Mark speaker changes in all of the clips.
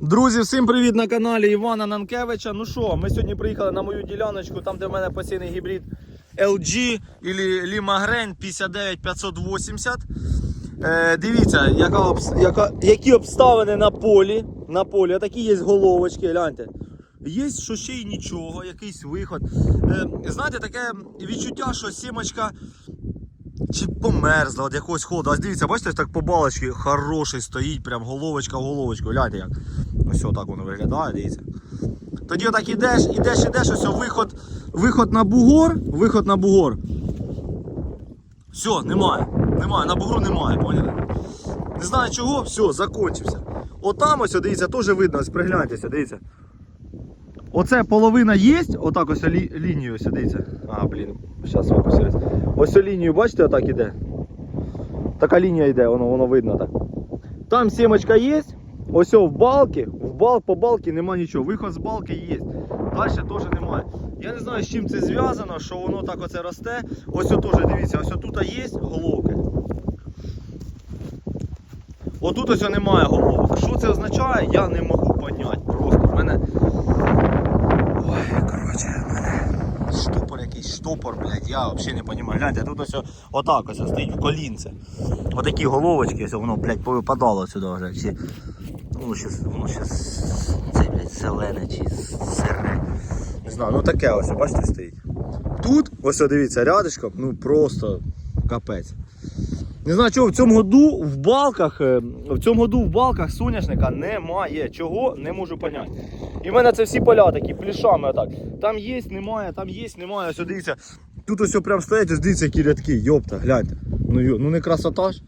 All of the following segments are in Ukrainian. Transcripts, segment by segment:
Speaker 1: Друзі, всім привіт на каналі Івана Нанкевича. Ну що, ми сьогодні приїхали на мою діляночку, там де в мене посійний гібрид LG или Lima 59580. Е, дивіться, яка, яка, які обставини на полі. На полі. Такі є головочки, гляньте. Є що ще й нічого, якийсь виход. Е, знаєте, таке відчуття, що сімочка чи померзла від якогось холоду. Ось дивіться, бачите, так по балочці хороший стоїть, прям головочка в головочку. Гляньте як. Ось отак воно виглядає, дивіться. Тоді отак ідеш, ідеш, ідеш, ось виход, виход на бугор, виход на бугор. Все, немає. Немає, на бугру немає, поняли? Не знаю чого, все, закончився. Отам ось, дивіться, теж видно, ось пригляньтеся, дивіться. Оце половина є, отак ось лі, лінію ось, дивіться. А, блін, зараз фокусуюсь. Ось лінію, бачите, отак іде. Така лінія йде, воно, воно видно так. Там сімочка є, ось о, в балки, в бал, по балки нема нічого. Виход з балки є. Далі теж немає. Я не знаю, з чим це зв'язано, що воно так оце росте. Ось теж дивіться, ось тут є головки. Отут ось немає головок. Що це означає, я не можу поняти. Просто в мене. Ой, коротше, в мене штопор блядь, я взагалі не розумію. Гляньте, тут ось отак ось стоїть в колінце. Отакі головочки, ось воно, блядь, повипадало сюди вже. Чи... Воно щас, воно щас, це, блядь, зелене чи сире. Не знаю, ну таке ось, бачите, стоїть. Тут, ось дивіться, рядочком, ну просто капець. Не знаю, чого в цьому году в балках, е, в цьому году в балках соняшника немає. Чого не можу поняти. І в мене це всі поля такі плішами отак. Там є, немає, там є, немає. Ось дивіться. Тут ось прям стоять, ось дивіться, які рядки, йопта, гляньте. Ну, йо- ну не красота ж.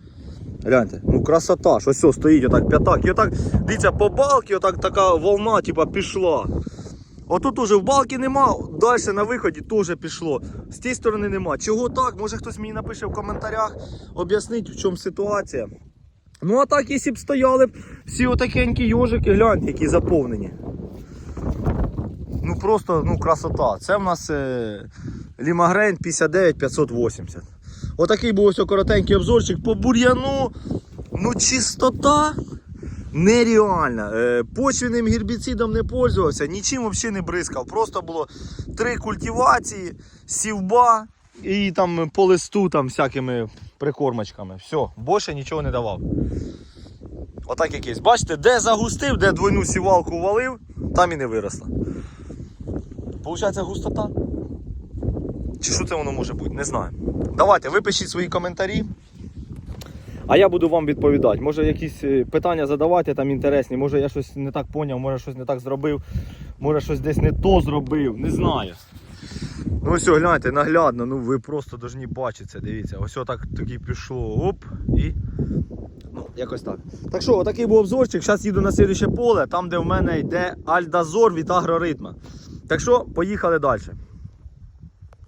Speaker 1: Гляньте, ну красота ж, ось все, стоїть отак п'ятак. І отак, дивіться, по балки отак така волна, типа, пішла. Отут уже в балки нема, далі на виході теж пішло. З тієї сторони нема. Чого так? Може хтось мені напише в коментарях, об'яснить, в чому ситуація. Ну а так, якщо б стояли всі отакенькі йожики, гляньте, які заповнені. Ну просто ну, красота. Це в нас е, Лімагрейн 59580. Отакий був ось коротенький обзорчик по бур'яну. Ну, чистота нереальна. Е, почвенним гербіцидом не пользувався, нічим взагалі не бризкав. Просто було три культивації, сівба і там по листу там всякими прикормочками. Все, більше нічого не давав. Отак якийсь. Бачите, де загустив, де двойну сівалку валив, там і не виросла. Получається густота. Чи що це воно може бути? Не знаю. Давайте, ви пишіть свої коментарі. А я буду вам відповідати. Може якісь е, питання задавати там інтересні, може я щось не так поняв, може щось не так зробив, може щось десь не то зробив, не знаю. Ну ось гляньте, наглядно, ну ви просто повинні бачити дивіться. Ось отак таки пішло, оп, і. Ну, якось так. Так що, отакий був обзорчик. Зараз їду на слідуще поле, там де в мене йде альдазор від агроритма. Так що, поїхали далі.